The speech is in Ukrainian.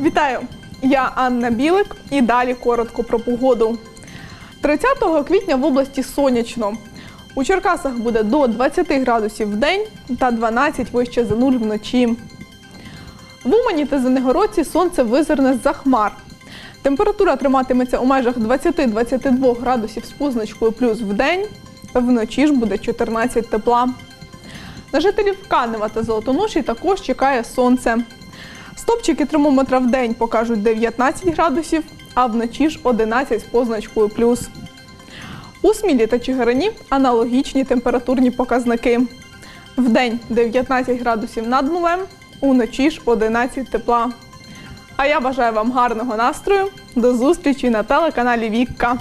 Вітаю! Я Анна Білик і далі коротко про погоду. 30 квітня в області сонячно. У Черкасах буде до 20 градусів в день та 12 вище за нуль вночі. В Умані та Зенегородці сонце визирне з-за хмар. Температура триматиметься у межах 20-22 градусів з позначкою плюс в день. Вночі ж буде 14 тепла. На жителів Канева та Золотоноші також чекає сонце. Стопчики термометра в день покажуть 19 градусів, а вночі ж 11 з позначкою плюс. У Смілі та Чигирині аналогічні температурні показники. Вдень 19 градусів над нулем, уночі ж 11 тепла. А я бажаю вам гарного настрою. До зустрічі на телеканалі Вікка.